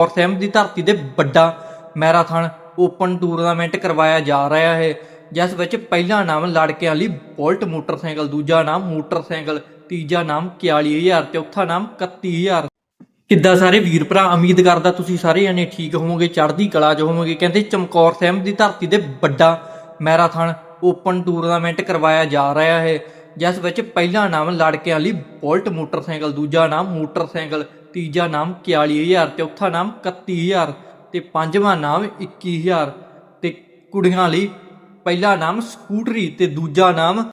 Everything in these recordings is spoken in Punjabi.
ਔਰ ਦੀ ਧਰਤੀ ਤੇ ਵੱਡਾ ਮੈਰਾਥਨ ਓਪਨ ਟੂਰਨਾਮੈਂਟ ਕਰਵਾਇਆ ਜਾ ਰਿਹਾ ਹੈ, ਜਿਸ ਵਿੱਚ ਪਹਿਲਾ ਨਾਮ ਲੜਕਿਆਂ ਲਈ ਬੁਲਟ ਮੋਟਰਸਾਈਕਲ, ਦੂਜਾ ਨਾਮ ਮੋਟਰਸਾਈਕਲ, ਤੀਜਾ ਨਾਮ 41000 ਚੌਥਾ ਨਾਮ 31000 ਕਿੱਦਾਂ ਸਾਰੇ ਵੀਰ ਭਰਾ, ਉਮੀਦ ਕਰਦਾ ਤੁਸੀਂ ਸਾਰੇ ਜਣੇ ਠੀਕ ਹੋਵੋਗੇ, ਚੜ੍ਹਦੀ ਕਲਾ 'ਚ ਹੋਵੋਗੇ, ਕਹਿੰਦੇ ਚਮਕੌਰ ਸਾਹਿਬ ਦੀ ਧਰਤੀ ਦੇ ਵੱਡਾ ਮੈਰਾਥਨ ਓਪਨ ਟੂਰਨਾਮੈਂਟ ਕਰਵਾਇਆ ਜਾ ਰਿਹਾ ਹੈ। ਜਿਸ ਵਿੱਚ ਪਹਿਲਾ ਨਾਮ ਲੜਕਿਆਂ ਲਈ ਬੁਲਟ ਮੋਟਰਸਾਈਕਲ, ਦੂਜਾ ਨਾਮ ਮੋਟਰਸਾਈਕਲ, ਤੀਜਾ ਨਾਮ 41000 ਚੌਥਾ ਨਾਮ 31000 ਤੇ ਪੰਜਵਾਂ ਨਾਮ 21000 ਤੇ ਕੁੜੀਆਂ ਲਈ ਪਹਿਲਾ ਨਾਮ ਸਕੂਟਰੀ ਤੇ ਦੂਜਾ ਨਾਮ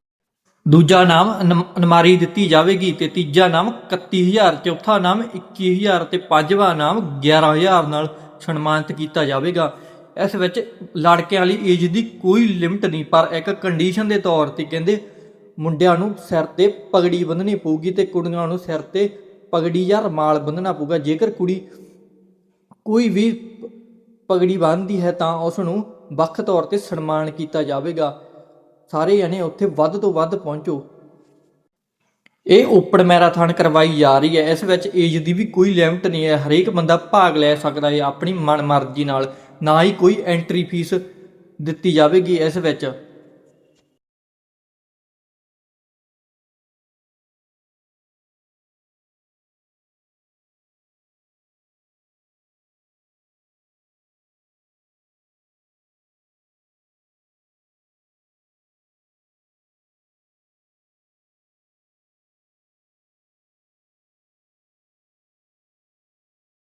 ਦੂਜਾ ਨਾਮ ਅਨਮ- ਅਨਮਾਰੀ ਦਿੱਤੀ ਜਾਵੇਗੀ ਤੇ ਤੀਜਾ ਨਾਮ 31000 ਚੌਥਾ ਨਾਮ 21000 ਤੇ ਪੰਜਵਾਂ ਨਾਮ 11000 ਨਾਲ ਸਨਮਾਨਿਤ ਕੀਤਾ ਜਾਵੇਗਾ। ਇਸ ਵਿੱਚ ਲੜਕਿਆਂ ਲਈ ਏਜ ਦੀ ਕੋਈ ਲਿਮਟ ਨਹੀਂ, ਪਰ ਇੱਕ ਕੰਡੀਸ਼ਨ ਦੇ ਤੌਰ ਤੇ ਕਹਿੰਦੇ ਮੁੰਡਿਆਂ ਨੂੰ ਸਿਰ ਤੇ ਪਗੜੀ ਬੰਨਣੀ ਪਊਗੀ ਤੇ ਕੁੜੀਆਂ ਨੂੰ ਸਿਰ ਤੇ ਪਗੜੀ ਜਾਂ ਰਮਾਲ ਬੰਨਣਾ ਪਊਗਾ। ਜੇਕਰ ਕੁੜੀ ਕੋਈ ਵੀ ਪਗੜੀ ਬੰਨ੍ਹਦੀ ਹੈ ਤਾਂ ਉਸ ਨੂੰ ਵੱਖ ਤੌਰ ਤੇ ਸਨਮਾਨ ਕੀਤਾ ਜਾਵੇਗਾ। ਸਾਰੇ ਜਣੇ ਉੱਥੇ ਵੱਧ ਤੋਂ ਵੱਧ ਪਹੁੰਚੋ। ਇਹ ਓਪਨ ਮੈਰਾਥਨ ਕਰਵਾਈ ਜਾ ਰਹੀ ਹੈ। ਇਸ ਵਿੱਚ ਏਜ ਦੀ ਵੀ ਕੋਈ ਲਿਮਟ ਨਹੀਂ ਹੈ। ਹਰੇਕ ਬੰਦਾ ਭਾਗ ਲੈ ਸਕਦਾ ਹੈ ਆਪਣੀ ਮਨਮਰਜ਼ੀ ਨਾਲ। ਨਾ ਹੀ ਕੋਈ ਐਂਟਰੀ ਫੀਸ ਦਿੱਤੀ ਜਾਵੇਗੀ ਇਸ ਵਿੱਚ।